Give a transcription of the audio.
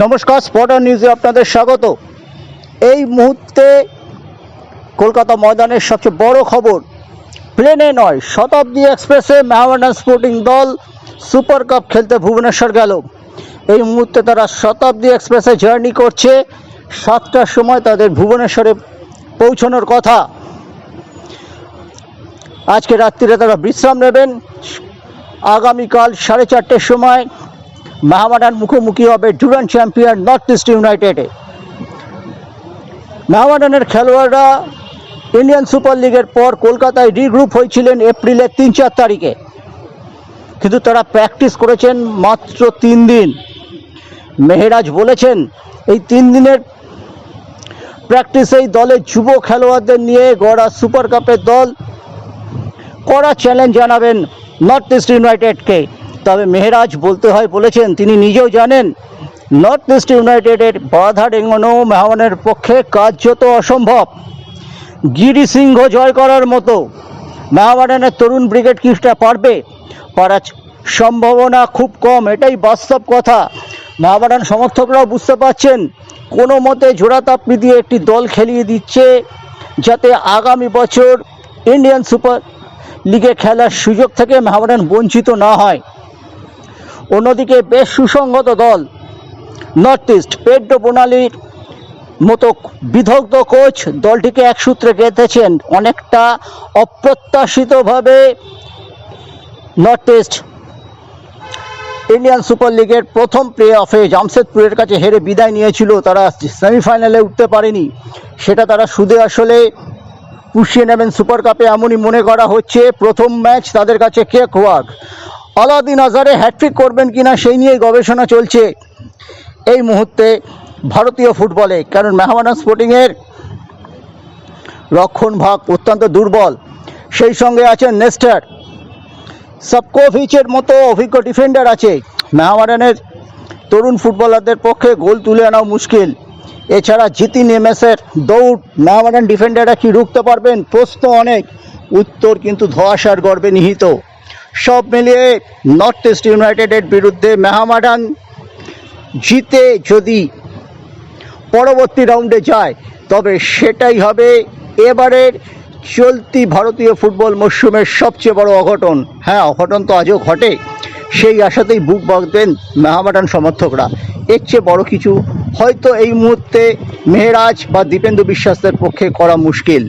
নমস্কার স্পটার নিউজে আপনাদের স্বাগত। এই মুহূর্তে কলকাতা ময়দানের সবচেয়ে বড় খবর প্লেনে নয়, শতাব্দী এক্সপ্রেসে মেহামেডান স্পোর্টিং দল সুপার কাপ খেলতে ভুবনেশ্বর গেল। এই মুহূর্তে তারা শতাব্দী এক্সপ্রেসে জার্নি করছে সাতটার সময় তাদের ভুবনেশ্বরে পৌঁছানোর কথা। আজকে রাত্রিরে তারা বিশ্রাম নেবেন। আগামীকাল সাড়ে চারটের সময় মেহামাডান মুখোমুখি হবে ডুরান চ্যাম্পিয়ন নর্থ ইস্ট ইউনাইটেডে। মেহামাডানের খেলোয়াড়রা ইন্ডিয়ান সুপার লিগের পর কলকাতায় রিগ্রুপ হয়েছিলেন এপ্রিলের তিন চার তারিখে। কিন্তু তারা প্র্যাকটিস করেছেন মাত্র তিন দিন। মেহেরাজ বলেছেন, এই তিন দিনের প্র্যাকটিসেই দলের যুব খেলোয়াড়দের নিয়ে গড়া সুপার কাপের দল কড়া চ্যালেঞ্জ জানাবেন নর্থ ইস্ট ইউনাইটেডকে। তবে মেহরাজ বলতে হয়, বলেছেন, তিনি নিজেও জানেন, নর্থ ইস্ট ইউনাইটেডের বাধা ডেঙ্গানো মেহমানের পক্ষে কার্যত অসম্ভব। গিরি সিংহ জয় করার মতো মেহমানের তরুণ ব্রিগেড কিসটা পারবে? পারার সম্ভাবনা খুব কম, এটাই বাস্তব কথা। মেহমাডান সমর্থকরাও বুঝতে পারছেন, কোনো মতে জোড়া জোড়াতাপ্পি দিয়ে একটি দল খেলিয়ে দিচ্ছে, যাতে আগামী বছর ইন্ডিয়ান সুপার লিগে খেলার সুযোগ থেকে মেহমাডান বঞ্চিত না হয়। অন্যদিকে বেশ সুসংগত দল। নর্থ ইস্ট পেড্রো প্রণালীর মতো বিধগ্ধ কোচ দলটিকে এক সূত্রে গেঁথেছেন। অনেকটা অপ্রত্যাশিতভাবে নর্থ ইস্ট ইন্ডিয়ান সুপার লিগের প্রথম প্লে অফে জামশেদপুরের কাছে হেরে বিদায় নিয়েছিল। তারা সেমিফাইনালে উঠতে পারেনি। সেটা তারা সুদে আসলে পুষিয়ে নেবেন সুপার কাপে এমনই মনে করা হচ্ছে। প্রথম ম্যাচ তাদের কাছে cakewalk. Alaaeddine Ajaraie hat trick করবেন কিনা সেই নিয়ে গবেষণা চলছে। এই মুহূর্তে ভারতীয় ফুটবলে, কারণ মেহমানা স্পোর্টিংয়ের রক্ষণ ভাগ অত্যন্ত দুর্বল। সেই সঙ্গে আছেন নেস্টার। সবকোভিচের মতো অভিজ্ঞ ডিফেন্ডার আছে। মেহমাডানের তরুণ ফুটবলারদের পক্ষে গোল তুলে আনাও মুশকিল। এছাড়া জিতি নেমেসের দৌড় মেহমাডান ডিফেন্ডাররা কি রুখতে পারবেন? প্রশ্ন অনেক। উত্তর কিন্তু ধোয়াশার গর্বে নিহিত। সব মিলিয়ে নর্থ ইস্ট ইউনাইটেডের বিরুদ্ধে মেহামাডান জিতে যদি পরবর্তী রাউন্ডে যায়, তবে সেটাই হবে এবারের চলতি ভারতীয় ফুটবল মরশুমের সবচেয়ে বড় অঘটন। হ্যাঁ অঘটন তো আজও ঘটে। সেই আশাতেই বুক বাঁধবেন মেহামাডান সমর্থকরা। এর চেয়ে বড় কিছু হয়তো এই মুহূর্তে মেহরাজ বা দীপেন্দু বিশ্বাসের পক্ষে করা মুশকিল।